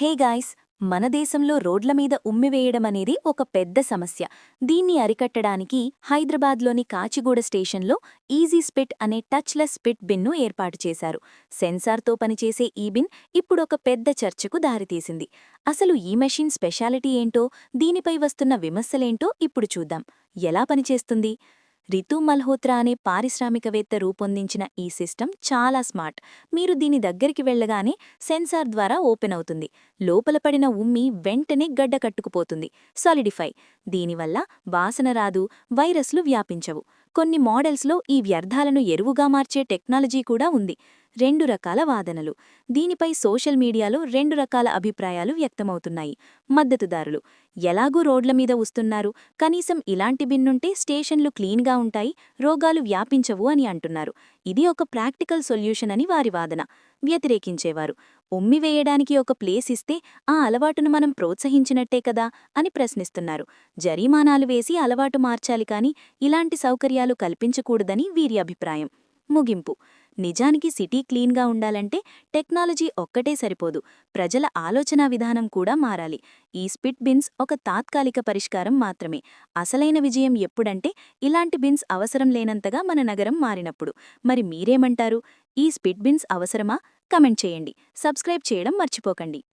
Hey guys మన దేశంలో రోడ్ల మీద ఉమ్మివేయడం అనేది ఒక పెద్ద సమస్య. దీన్ని అరికట్టడానికి హైదరాబాద్లోని కాచిగూడ స్టేషన్లో ఈజీ స్పిట్ అనే టచ్లెస్ స్పిట్ బిన్ను ఏర్పాటు చేశారు. సెన్సార్తో పనిచేసే ఈ బిన్ ఇప్పుడు ఒక పెద్ద చర్చకు దారితీసింది. అసలు ఈ మెషిన్ స్పెషాలిటీ ఏంటో దీనిపై వస్తున్న విమర్శలేంటో ఇప్పుడు చూద్దాం. ఎలా పనిచేస్తుంది? రితు మల్హోత్రా అనే పారిశ్రామికవేత్త రూపొందించిన ఈ సిస్టమ్ చాలా స్మార్ట్. మీరు దీని దగ్గరికి వెళ్ళగానే సెన్సార్ ద్వారా ఓపెన్ అవుతుంది. లోపల పడిన ఉమ్మి వెంటనే గడ్డ కట్టుకుపోతుంది. సాలిడిఫై. దీనివల్ల వాసన రాదు వైరస్లు వ్యాపించవు. కొన్ని మోడల్స్లో ఈ వ్యర్థాలను ఎరువుగా మార్చే టెక్నాలజీ కూడా ఉంది. రెండు రకాల వాదనలు. దీనిపై సోషల్ మీడియాలో రెండు రకాల అభిప్రాయాలు వ్యక్తమవుతున్నాయి. మద్దతుదారులు ఎలాగూ రోడ్ల మీద వస్తున్నారు? కనీసం ఇలాంటి బిన్నుంటే స్టేషన్లు క్లీన్గా ఉంటాయి రోగాలు వ్యాపించవు అని అంటున్నారు. ఇది ఒక ప్రాక్టికల్ సొల్యూషన్ అని వారి వాదన. వ్యతిరేకించేవారు ఉమ్మివేయడానికి ఒక ప్లేస్ ఇస్తే ఆ అలవాటును మనం ప్రోత్సహించినట్టే కదా అని ప్రశ్నిస్తున్నారు. జరిమానాలు వేసి అలవాటు మార్చాలి కాని ఇలాంటి సౌకర్యాలు కల్పించకూడదని వీరి అభిప్రాయం. ముగింపు నిజానికి సిటీ క్లీన్గా ఉండాలంటే టెక్నాలజీ ఒక్కటే సరిపోదు. ప్రజల ఆలోచనా విధానం కూడా మారాలి. ఈ స్పిట్ బిన్స్ ఒక తాత్కాలిక పరిష్కారం మాత్రమే. అసలైన విజయం ఎప్పుడంటే ఇలాంటి బిన్స్ అవసరం లేనంతగా మన నగరం మారినప్పుడు. మరి మీరేమంటారు? ఈ స్పిట్ బిన్స్ అవసరమా? కమెంట్ చేయండి. సబ్స్క్రైబ్ చేయడం మర్చిపోకండి.